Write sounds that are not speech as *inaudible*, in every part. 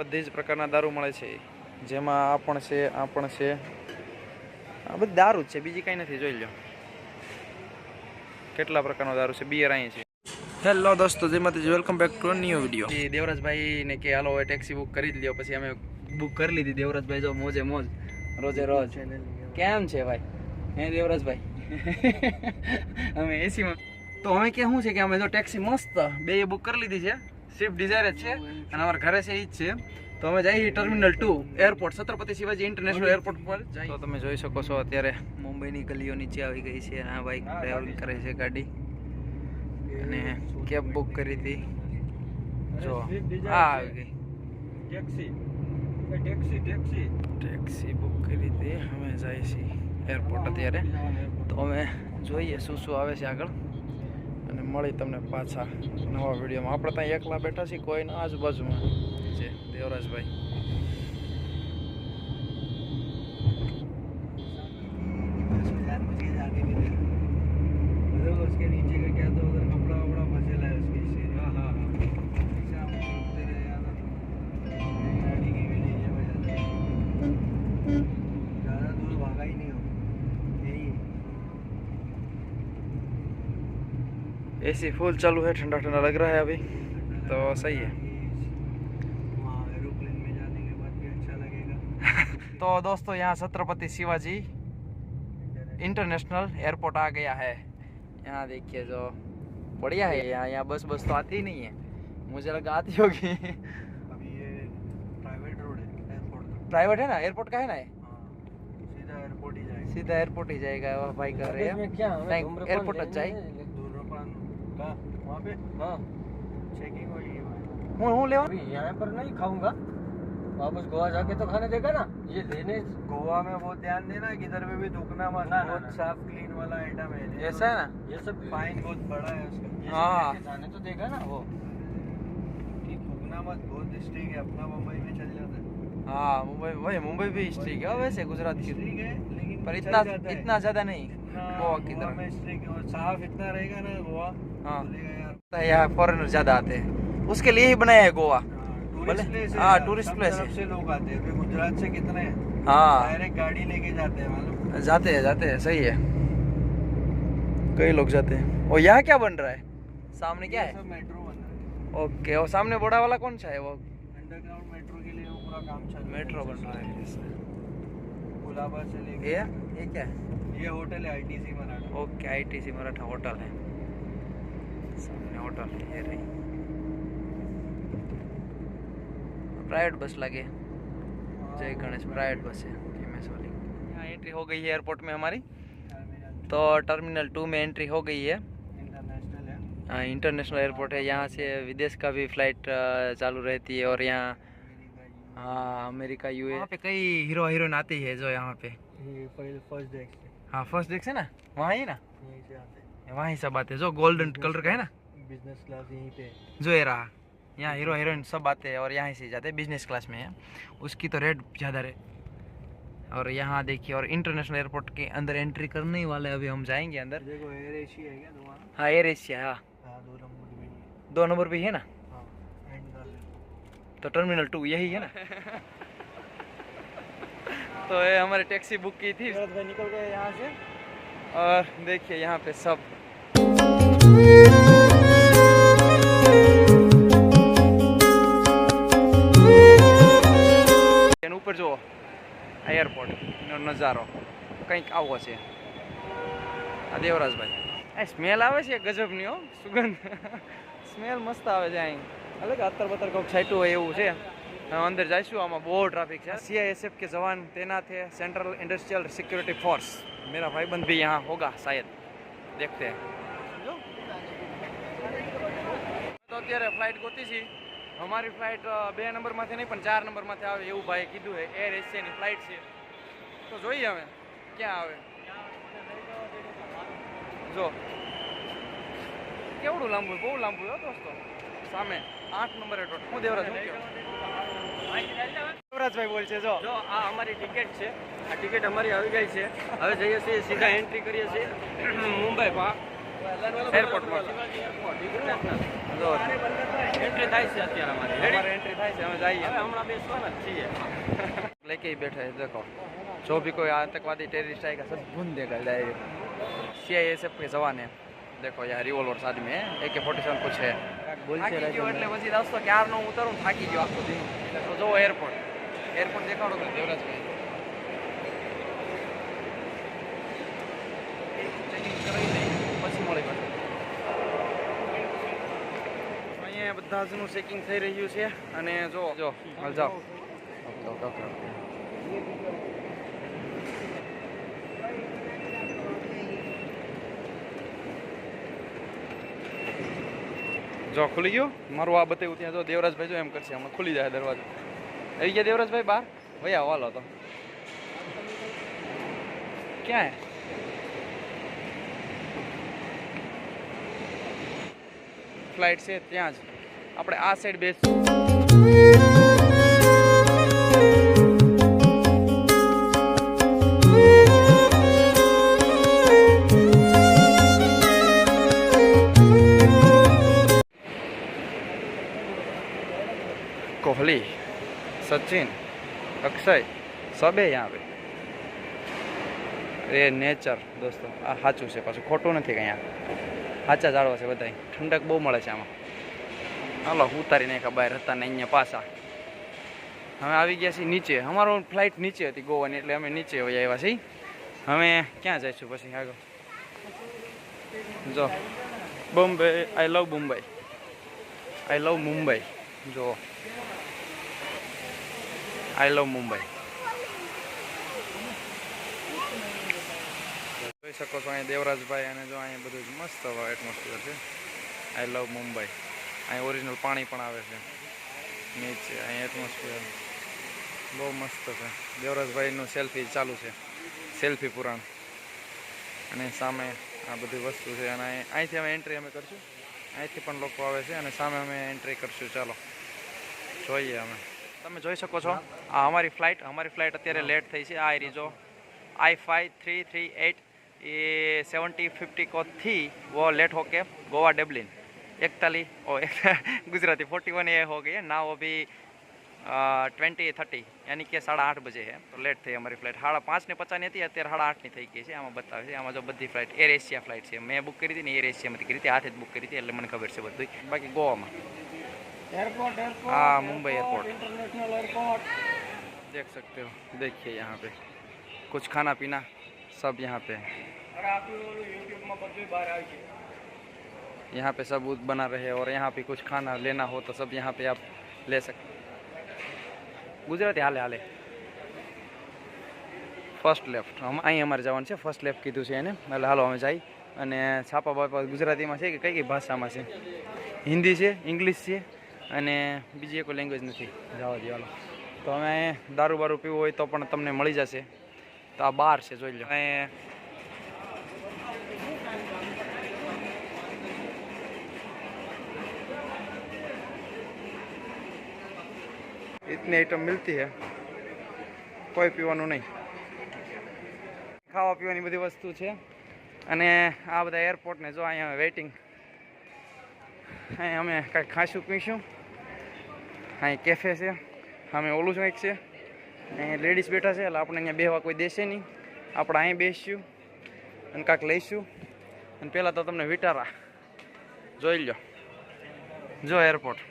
બધી જ પ્રકારના દારૂ મળે છે. જેમાં આ પણ છે આ પણ છે. આ બધી દારૂ જ છે બીજી કાંઈ નથી જોઈ લો. કેટલા પ્રકારનો દારૂ છે બિયર અહીં છે. હેલો દોસ્તો જય માતાજી welcome back to new video Devrajbhai ને કે હાલો હવે ટેક્સી બુક કરી જ લ્યો પછી અમે બુક કરી લીધી. દેવરાજભાઈ જો મોજે મોજ રોજે રોજ. કેમ છે ભાઈ? હે દેવરાજભાઈ? *laughs* અમે એસીમાં તો અમે કે શું છે કે અમે જો ટેક્સી મસ્ત બે બુક કરી લીધી છે. સ્વિફ્ટ ડિઝાયર જ છે અને અમારા ઘરે છે એ જ છે. તો અમે જઈએ terminal two airport Chhatrapati Shivaji international airport પર. તો તમે જોઈ શકો છો અત્યારે મુંબઈની ગલીઓ નીચે આવી ગઈ છે આ બાઇક ડ્રાઇવિંગ કરે છે ગાડી. અને કેબ બુક કરી હતી. જો આ આવી ગઈ. Taxi taxi taxi taxi book કરી હતી. અમે જઈએ છીએ એરપોર્ટ અત્યારે. તો અમે જોઈએ શું શું આવે છે આગળ. અને મળી તમને પાછા નવા વિડીયોમાં. આપણે ત્યાં એકલા બેઠા છીએ કોઈના આજુબાજુમાં. જે દેવરાજભાઈ. एसी फुल चालू है ठंडा ठंडा लग रहा है अभी। तो सही है। वहाँ एरोप्लेन में जाने के बाद भी अच्छा लगेगा। *laughs* तो दोस्तों यहाँ छत्रपति शिवाजी इंटरनेशनल एयरपोर्ट आ गया है। यहाँ देखिए जो बढ़िया है यहाँ यहाँ बस बस तो आती ही नहीं है। मुझे लगा आती होगी। अभी ये प्राइवेट रोड है एयरपोर्ट का। प्राइवेट है ना? एयरपोर्ट का है ना ये? हाँ सीधा एयरपोर्ट ही जाएगा। सीधा एयरपोर्ट ही जाएगा। वो भाई कर रहे हैं। एयरपोर्ट टच जाए धूम्रपान का वहाँ पे? हाँ। चेकिंग हूँ हूँ ले यहाँ पर नहीं खाऊँगा। वापस गोवा जाके तो खाने देगा ना। ये लेने गोवा में बहुत ध्यान देना किधर में भी दुखना मत ना, बहुत साफ़ क्लीन वाला आइटम है। ऐसा तो है ना ये सब फाइन बहुत बड़ा है उसका। हाँ। जाने तो देगा ना वो। बहुत है अपना मुंबई में चल जाता है। हाँ, मुंबई वही मुंबई भी हिस्ट्रिक है। वैसे गुजरात की लेकिन पर इतना इतना ज़्यादा नहीं हाँ, गोवा की तरह साफ़ इतना रहेगा ना गोवा हाँ। तो तो यहाँ फॉरेनर ज़्यादा आते हैं। उसके लिए ही बनाया है गोवा। हाँ टूरिस्ट प्लेस है हाँ, है। लोग आते हैं गुजरात से कितने हाँ। डायरेक्ट गाड़ी लेके जाते हैं जाते हैं जाते हैं सही है। कई लोग जाते हैं। और यहाँ क्या बन रहा है? सामने क्या है? मेट्रो बन रहा है। ओके और सामने बड़ा वाला कौन सा है वो? अंडरग्राउंड मेट्रो के लिए वो पूरा काम चल रहा है। मेट्रो बन रहा है। गुलाबा से लेके ये ये क्या है? ये होटल है ITC Maratha. Okay ITC Maratha hotel है। सामने होटल। है ये रही। प्राइवेट बस लगे। जय गणेश प्राइवेट बस है। एमएस वाली। यहाँ एंट्री हो गई है एयरपोर्ट में हमारी। तो टर्मिनल टू में एंट्री हो गई है। इंटरनेशनल है। हाँ इंटरनेशनल एयरपोर्ट है। यहाँ से विदेश का भी फ़्लाइट चालू रहती है और यहाँ हाँ अमेरिका यू पे कई हीरो हीरोइन आती है जो यहाँ पे। फ़र्स्ट डेस्क हाँ फ़र्स्ट देख से ना? वहाँ ही ना? यहीं से आते हैं। वहाँ सब आते हैं। जो गोल्डन कलर का है ना? बिज़नेस क्लास यहीं पे। जो ये रहा यहाँ हीरो हीरोइन सब आते हैं और यहाँ से जाते हैं बिज़नेस क्लास में है। उसकी तो रेट ज़्यादा है और यहाँ देखिए और इंटरनेशनल एयरपोर्ट के अंदर एंट्री करने ही वाले अभी हम जाएँगे अंदर। देखो एयर एशिया है क्या हाँ एयर एशिया हाँ। हाँ दो नंबर ही। भी है ना? हाँ तो टर्मिनल टू यही है ना? तो ये हमारी टैक्सी बुक की थी। निकल गए यहाँ से। और देखिए यहाँ पे सब ઉપર જુઓ. એરપોર્ટનો નજારો. કંઈક આવો છે. આ દેવરાજભાઈ. આ સ્મેલ આવે છે ગજબની હો, સુગંધ. સ્મેલ મસ્ત આવે છે અહીં. અલગ અતર બતર કોઈક છાંટું હોય એવું છે. અંદર જઈશું, આમાં બહુ ટ્રાફિક છે. સીઆઈએસએફ કે જવાન તેના સેન્ટ્રલ ઇન્ડસ્ટ્રીયલ સિક્યુરિટી ફોર્સ મેરા ભાઈબંધ ભી યહાં હોગા શાયદ દેખતે. હૈ અત્યારે ફ્લાઇટ ગોતી છે. અમારી ફ્લાઇટ બે નંબરમાંથી નહીં, પણ ચાર નંબરમાંથી આવે એવું ભાઈએ કીધું છે. એર એશિયાની ફ્લાઇટ છે. તો જોઈએ હવે, ક્યાં આવે. જો. કેવડું લાંબુ, બહુ લાંબુ હો દોસ્તો. સામે આઠ નંબરે ટોટ હું દેવરાજ દેવરાજભાઈ બોલ છે જો. જો, આ અમારી ટિકિટ છે. આ ટિકિટ અમારી આવી ગઈ છે. હવે જઈએ છીએ, સીધા એન્ટ્રી કરીએ છીએ. મુંબઈમાં. એરપોર્ટમાં જો એન્ટ્રી થાય છે અત્યારે અમારી અમારે એન્ટ્રી થાય છે અમે જઈએ હવે હમણાં બેસવાના જ છીએ लेके ही बैठे हैं देखो जो भी कोई आतंकवादी टेररिस्ट आएगा सब भून देगा direct C I S F के जवान है देखो यहाँ रिवॉल्वर साथ में है ए के फोर्टी सेवन कुछ है થાકી ગયો એટલે પછી રસ્તો ક્યારનો હું ઉતરું ને થાકી ગયો આખો દિન તો જો એરપોર્ટ એરપોર્ટ દેખાડો તો દેવરાજભાઈ અહીંયા બધા જનું ચેકિંગ થઈ રહ્યું છે અને જો જો જાઓ. જો, ખુલી ગયો? મારું આ બતાવ્યું ત્યાં જો, દેવરાજભાઈ જો એમ કરશે હમણાં ખુલી જાય દરવાજો. આવી ગયા દેવરાજભાઈ બહાર? ભૈયા વાલો તો. ક્યાં ફ્લાઇટ છે ત્યાં જ. આપણે આ સાઈડ બેસીશું કોહલી, સચિન, અક્ષય, સબે અહીંયા આવે. એ નેચર દોસ્તો, આ સાચું છે, પાછું ખોટું નથી કંઈ સાચા ઝાડવા છે બધા ઠંડક બહુ મળે છે આમાં. હાલો ઉતારી નાખ્યા બહાર હતા ને અહીંયા પાછા. હવે આવી ગયા છીએ નીચે. અમારો ફ્લાઇટ નીચે હતી ગોવાની, એટલે અમે નીચે આવ્યા છીએ. હવે ક્યાં જઈશું પછી આગળ? જો Bombay I love Mumbai I love Mumbai જો આઈ લવ મુંબઈ જોઈ શકો છો અહીંયા દેવરાજભાઈ અને જો અહીંયા બધું મસ્ત એટમોસ્ફિયર છે. આઈ લવ મુંબઈ અહીં ઓરિજિનલ પાણી પણ આવે છે. નીચે, અહીં એટમોસ્ફિયર બહુ મસ્ત છે. દેવરાજભાઈનું સેલ્ફી ચાલુ છે. સેલ્ફી પુરાણ. અને સામે આ બધી વસ્તુ છે. અને અહીંથી અમે એન્ટ્રી અમે કરીશું. અહીંથી પણ લોકો આવે છે અને સામે અમે એન્ટ્રી કરીશું. ચાલો. જોઈએ અમે. તમે જોઈ શકો છો. આ અમારી ફ્લાઇટ અમારી ફ્લાઇટ અત્યારે લેટ થઈ છે. આ રીજો. I five three three at a seventy fifty કોથી વો લેટ હોકે ગોવા ડેબલિન. गोवा डेबलिन इकतालीस *laughs* और गुजराती फोर्टी वन ये हो गई है नाउ अभी ट्वेंटी थर्टी यानी કે સાડા આઠ બજે છે તો લેટ થઈ અમારી ફ્લાઇટ સાડા પાંચ ને પચાસની હતી અત્યારે સાડા આઠની થઈ ગઈ છે આમાં બતાવે છે આમાં જો બધી ફ્લાઇટ એર એશિયા ફ્લાઇટ છે મેં બુક કરી હતી ને એર એશિયામાંથી કરી હતી હાથે જ બુક કરી હતી એટલે મને ખબર છે બધું બાકી ગોવામાં एयरपोर्ट एयरपोर्ट हाँ, मुंबई एयरपोर्ट। इंटरनेशनल एयरपोर्ट देख सकते हो देखिए यहाँ पे कुछ खाना पीना सब यहाँ पे है यहाँ पे सब बना रहे और यहाँ पे कुछ खाना लेना हो तो सब यहाँ पे आप ले सकते ગુજરાતી હાલે હાલે ફર્સ્ટ લેફ્ટ અહીં અમારે જવાનું છે ફર્સ્ટ લેફ્ટ કીધું છે એને એટલે હાલો અમે જઈ અને છાપા બાપા ગુજરાતીમાં છે કે કઈ કઈ ભાષામાં છે હિન્દી છે ઇંગ્લિશ છે અને બીજી કોઈ લેંગ્વેજ નથી જવા દો હાલો તો અમે અહીંયા દારૂ બારૂ પીવું હોય તો પણ તમને મળી જશે તો આ બાર છે જોઈ લો અહીંયા इतनी आइटम मिलती है કોઈ પીવાનું નહીં ખાવા પીવાની બધી વસ્તુ છે અને આ બધા એરપોર્ટને જો અહીંયા વેઇટિંગ અહીંયા અમે કાંઈક ખાશું પીશું અહીં કેફે છે સામે ઓલું કંઈક છે અહીંયા લેડીઝ બેઠા છે એટલે આપણે અહીંયા બેહવા કોઈ દેશે નહીં આપણે અહીં બેસીશું અને કાંઈક લઈશું અને પહેલાં તો તમને વિટારા જોઈ લો જો એરપોર્ટ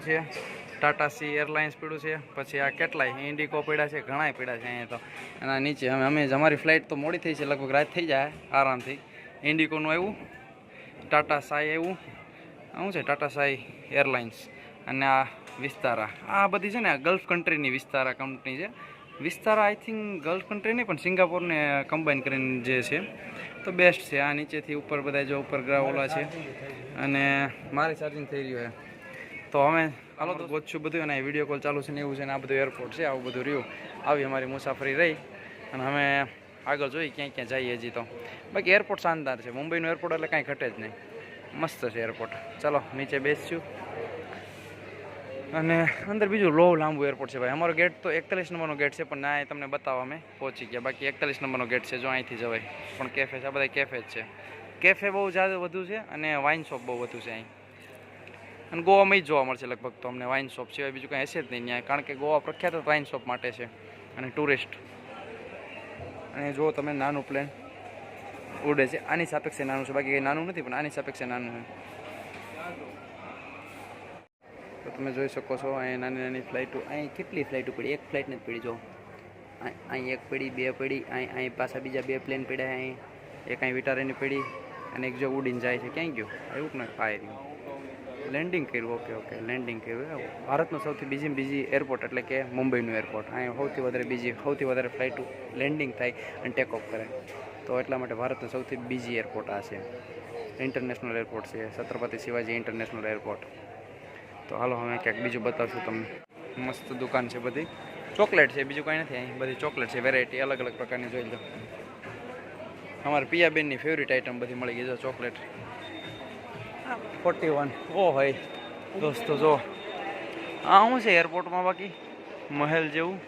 છે. ટાટા સી એરલાઇન્સ પીડ્યું છે. પછી આ કેટલાય? ઇન્ડિકો પીડા છે, ઘણાય પડ્યા છે અહીંયા તો. એના નીચે અમે અમે અમારી ફ્લાઇટ તો મોડી થઈ છે, લગભગ રાત થઈ જાય આરામથી. ઇન્ડિકોનું આવ્યું. ટાટા સાઈ આવ્યું. શું છે? ટાટા સાઈ એરલાઇન્સ અને આ વિસ્તારા આ બધી છે ને ગલ્ફ કન્ટ્રીની વિસ્તારા કંપની છે. Vistara I think Gulf country નહીં, પણ સિંગાપોરને કમ્બાઈન કરીને જે છે, તો બેસ્ટ છે. આ નીચેથી ઉપર બધા જો ઉપર ગ્રાવોલા છે. અને મારી ચાર્જિંગ થઈ રહ્યું છે. તો અમે હાલો તો ગોતશું બધું અને વીડિયો કોલ ચાલુ છે ને એવું છે ને આ બધું એરપોર્ટ છે, આવું બધું રહ્યું. આવી અમારી મુસાફરી રહી અને અમે આગળ જોઈએ ક્યાંય ક્યાં જઈએ હજી તો. બાકી એરપોર્ટ શાનદાર છે. મુંબઈનું એરપોર્ટ એટલે કાંઈ ઘટે જ નહીં. મસ્ત છે એરપોર્ટ ચાલો, નીચે બેસશું અને અંદર બીજું લો લાંબુ એરપોર્ટ છે ભાઈ. અમારો ગેટ તો એકતાલીસ નંબરનો ગેટ છે, પણ ના એ તમને બતાવવા અમે પહોંચી ગયા. બાકી એકતાલીસ નંબરનો ગેટ છે, જો અહીંથી જવાય. પણ કેફે છે, આ બધા કેફે જ છે. કેફે બહુ જ્યાદા વધુ છે અને વાઇન શોપ બહુ વધુ છે અહીં. અને ગોવામાં જ જોવા મળશે લગભગ તો અમને વાઇન શોપ સિવાય બીજું કંઈ હશે જ નહીં ત્યાં કારણ કે ગોવા પ્રખ્યાત વાઇન શોપ માટે છે અને ટુરિસ્ટ અને જો તમે નાનું પ્લેન ઉડે છે, આની સાપેક્ષે નાનું છે. બાકી નાનું નથી, પણ આની સાપેક્ષે નાનું છે. તો તમે જોઈ શકો છો, અહીં નાની નાની ફ્લાઇટો અહીં કેટલી ફ્લાઇટો પડી? એક ફ્લાઇટ નથી પડી, જો. અહીં એક પડી, બે પડી, અહીં અહીં પાછા બીજા બે પ્લેન પડ્યા, અહીં. એક અહીં વિટારેની પડી અને એક જો ઉડીને જાય છે. ક્યાંય ગયો? એવું જ નથી ફાયર લેન્ડિંગ કર્યું. ઓકે ઓકે લેન્ડિંગ કર્યું. ભારતનું સૌથી બીજી બીજી એરપોર્ટ એટલે કે મુંબઈનું એરપોર્ટ અહીં સૌથી વધારે બીજી સૌથી વધારે ફ્લાઇટ લેન્ડિંગ થાય અને ટેક ઓફ કરે તો એટલા માટે ભારતનું સૌથી બીજી એરપોર્ટ આ છે. ઇન્ટરનેશનલ એરપોર્ટ છે. છત્રપતિ શિવાજી ઇન્ટરનેશનલ એરપોર્ટ તો હાલો, હવે ક્યાંક બીજું બતાવશું તમને. મસ્ત દુકાન છે બધી. ચોકલેટ છે, બીજું કાંઈ નથી અહીં. બધી ચોકલેટ છે વેરાયટી અલગ અલગ પ્રકારની જોઈ લો. અમારે પિયાબેનની ફેવરિટ આઈટમ બધી મળી ગઈ છે ચોકલેટ ફોર્ટી વન ઓ હોય દોસ્તો જો આ શું છે એરપોર્ટમાં બાકી? મહેલ જેવું?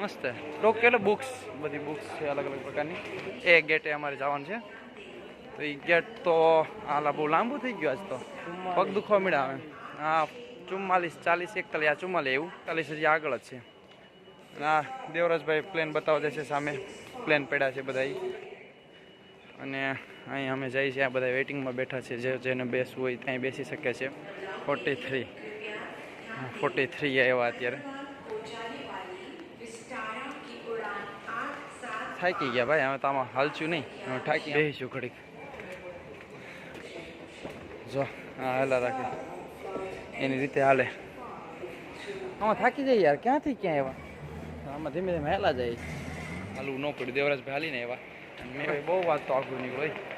મસ્ત. તો એટલે બુક્સ બધી બુક્સ છે અલગ અલગ પ્રકારની. એ ગેટે અમારે જવાનું છે. તો એ ગેટ તો આલા બહુ લાંબુ થઈ ગયું આજ તો. પગ દુખવા મળ્યા આવે. હા ચુમ્માલીસ ચાલીસ એકતાલીસ આ ચુમ્માલીસ એવું. ચાલીસ હજી આગળ જ છે. આ દેવરાજભાઈ પ્લેન બતાવવા જશે સામે. પ્લેન પડ્યા છે બધા અને અહીં અમે જઈએ છીએ, આ બધા વેઇટિંગમાં બેઠા છે જે જેને બેસવું હોય ત્યાં બેસી શકે છે. ફોર્ટી થ્રી ફોર્ટી થ્રી એવા અત્યારે. થાકી ગયા ભાઈ, હવે તો આમાં હાલશું નહીં. હવે થાકી બેસીશું ઘડીક. જો હા હાલા રાખે. એની રીતે હાલે. આમાં થાકી જાય યાર, ક્યાંથી ક્યાં એવા આમાં ધીમે ધીમે હેલા જાય. હાલવું ન પડ્યું, દેવરાજભાઈ હાલીને એવા મેં ભાઈ બહુ વાત તો આખું નીકળ્યો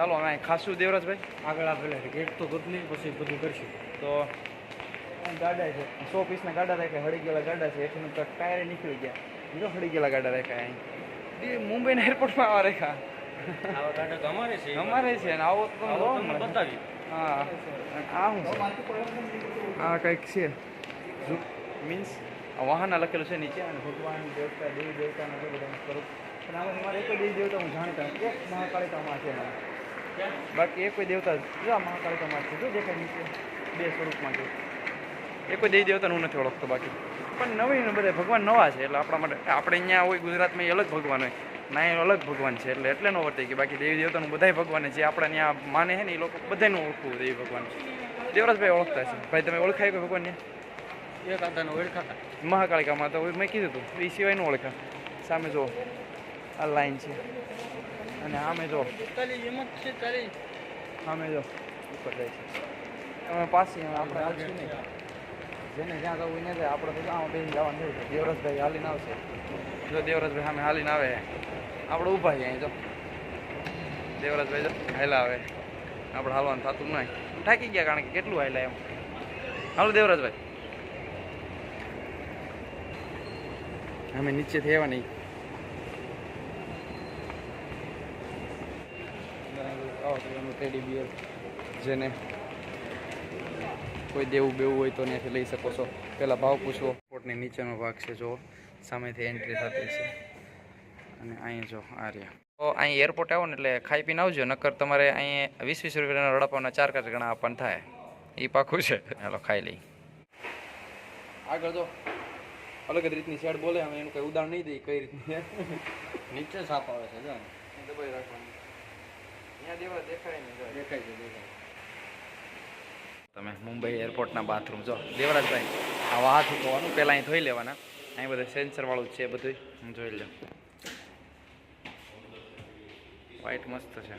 ચાલો અમે અહીં ખાસું દેવરાજભાઈ. આગળ આપેલા છે ગેટ તો બદલી પછી બધું કરશું. તો ગાડા છે. સો પીસના ગાડા રાખ્યા હળી ગયેલા ગાડા છે. એટલે તો ટાયરે નીકળી ગયા. બીજો હળી ગયેલા ગાડા રાખ્યા અહીં. મુંબઈના એરપોર્ટમાં આવા રાખ્યા. આવા ગાડા તો અમારે છે. અમારે છે ને આવો તો બતાવી હા. અને આ શું આ કંઈક છે. મીન્સ વાહન લખેલું છે નીચે અને ભગવાન દેવતા દેવી દેવતાના બધા સ્વરૂપ. પણ આમાં મારે એક દેવી દેવતા હું જાણતા. એક મહાકાળિકામાં છે. મારે બાકી એક કોઈ દેવતા જો આ મહાકાળિકામાં છે જો દેખાય નીચે બે સ્વરૂપમાં છે એ કોઈ દેવી દેવતાનું હું નથી ઓળખતો બાકી. પણ નવીન બધા ભગવાન નવા છે એટલે આપણા માટે આપણે અહીંયા હોય ગુજરાતમાં એ અલગ ભગવાન હોય. ના એ અલગ ભગવાન છે એટલે એટલે નો વર્તે કે બાકી દેવી દેવતાનું બધાય ભગવાન છે જે આપણે ત્યાં માને છે ને એ લોકો બધાનું ઓળખવું દેવી ભગવાન દેવરાજભાઈ ઓળખતા છે. ભાઈ તમે ઓળખાય કોઈ ભગવાનને? મહાકાળિકામાં તો મેં કીધું હતું એ સિવાય ન ઓળખા. સામે જો આ લાઈન છે. અને આમે જો. આમે જ. ઉપર જાય છે. અમે પાસે આપણે હાલશું નહીં. જેને જ્યાં જવું એને જાય આપણે તો આમાં બેસી જવાનું થયું છે દેવરાજભાઈ હાલીને આવશે. જો દેવરાજભાઈ સામે હાલીને આવે. આપણે ઊભા છીએ અહીં જો. દેવરાજભાઈ જો હાલા આવે. આપણે હાલવાનું થતું નહીં. થાકી ગયા કારણ કે કેટલું હાલ્યા એમ. હાલો દેવરાજભાઈ. અમે નીચેથી આવ્યા નહીં. ટેડી બિયર જેને કોઈ દેવું બેવું હોય તો ત્યાંથી લઈ શકો છો. પહેલાં ભાવ પૂછવો. એરપોર્ટની નીચેનો ભાગ છે જો સામેથી એન્ટ્રી થતી છે. અને અહીં જો આ તો અહીં એરપોર્ટ આવો ને એટલે ખાઈ પીને આવજો, નકર તમારે અહીં વીસ વીસ રૂપિયાના વડાપાવના ચાર ચાર ગણા આપવાનું થાય. એ પાકું છે. હાલો, ખાઈ લઈ આગળ જો. અલગ જ રીતની શેડ બોલે, અમે એનું કંઈ ઉદાહરણ નહીં દઈએ, કઈ રીતની નીચે સાપ આવે છે દબાઈ રાખવાની. તમે મુંબઈ એરપોર્ટના બાથરૂમ જો. દેવરાજભાઈ આવા હાથ ધોવાનું પહેલાં અહીં ધોઈ લેવાના. અહીં બધા સેન્સર વાળું છે બધું હું જોઈ લો વ્હાઈટ મસ્ત છે.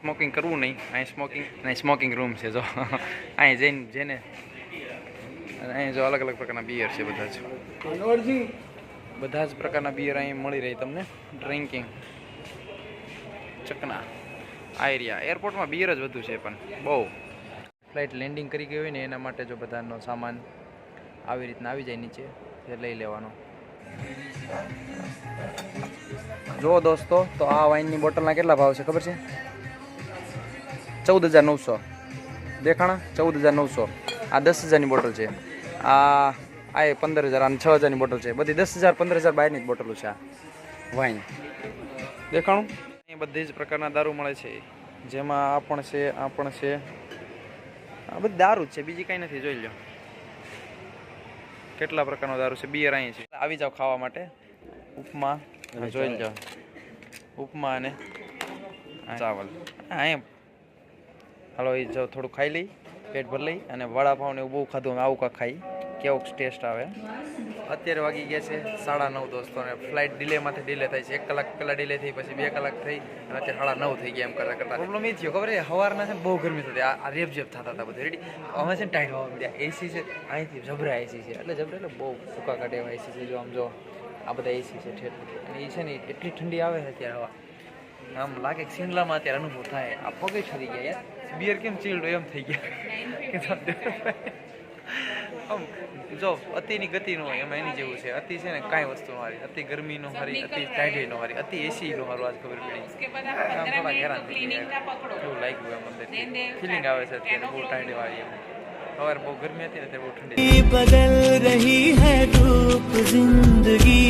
સ્મોકિંગ કરવું નહીં. અહીં સ્મોકિંગ નહીં સ્મોકિંગ રૂમ છે જો. *laughs* અહીં જઈને જેને અને અહીં જો અલગ અલગ પ્રકારના બિયર છે બધા જ. બધા જ પ્રકારના બિયર અહીં મળી રહી તમને. ડ્રિંકિંગ ચકના. આયરિયા. એરપોર્ટમાં બિયર જ વધુ છે પણ. બહુ. ફ્લાઇટ લેન્ડિંગ કરી ગઈ હોય ને એના માટે જો બધાનો સામાન આવી રીતના આવી જાય નીચે એ લઈ લેવાનો. જો દોસ્તો તો આ વાઇનની બોટલના કેટલા ભાવ છે ખબર છે? ચૌદ હજાર નવસો. દેખાણા? ચૌદ હજાર નવસો. આ દસ હજારની બોટલ છે. આ આ એ પંદર હજાર અને છ હજારની બોટલ છે. બધી દસ હજાર પંદર હજાર બારની જ બોટલો છે આ. વાઇન. દેખાણું? એ બધી જ પ્રકારના દારૂ મળે છે. જેમાં આ પણ છે આ પણ છે. આ બધી દારૂ જ છે બીજી કાંઈ નથી જોઈ લો કેટલા પ્રકારનો દારૂ છે? બિયર અહીં છે. આવી જાઓ ખાવા માટે. ઉપમા જોઈ લો ઉપમા અને આ ચાવલ. હા એમ. હાલો એ જો થોડું ખાઈ લઈ. પેટ ભર લઈ અને વડાપાવ ને એવું બહુ ખાધું અમે આવું કાંક ખાઈ. કેવો ટેસ્ટ આવે. અત્યારે વાગી ગયા છે સાડા નવ દોસ્તો અને ફ્લાઇટ ડિલેમાંથી ડિલે થાય છે. એક કલાક પહેલાં ડિલે થઈ પછી બે કલાક થઈ અને અત્યારે સાડા નવ થઈ ગયા એમ કરતાં કરતાં. પ્રોબ્લેમ એ થયો ખબર છે? સવારના છે બહુ ગરમી થતી. આ આ રેપ જેપ થતા હતા બધું રેડી અમે છે ને ટાઈટ હોવા મળ્યા એસી છે અહીંથી જબરા એસી છે. એટલે જબરા એટલે બહુ ફૂકા કાઢે એવા એસી છે જો આમ જો. આ બધા એસી છે ઠેઠ અને એ છે ને એટલી ઠંડી આવે છે અત્યારે હવા. આમ લાગે કે શિમલામાં અત્યારે અનુભવ થાય આ પગે ઠરી ગયા યાર બિયર કેમ ચીલ્ડો એમ થઈ ગયા કે તો આમ જો અતિની ગતિ ન હોય એમાં એની જેવું છે અતિ છે ને કાંઈ વસ્તુ નો હારી અતિ ગરમી નો હારી અતિ ટાઈડી નો હારી અતિ એસી નો હારું આજ ખબર પડી उसके बाद आप આમ पंद्रह થોડા मिनट હેરાન को થઈ क्लीनिंग ગયા का पकड़ो કેવું લાગ્યું એમ અંદર Then they ફિલિંગ આવે છે અત્યારે piano બહુ close ટાઈડી વાળી એમ સવારે બહુ ગરમી હતી ને અત્યારે બહુ ઠંડી बदल रही है रूप जिंदगी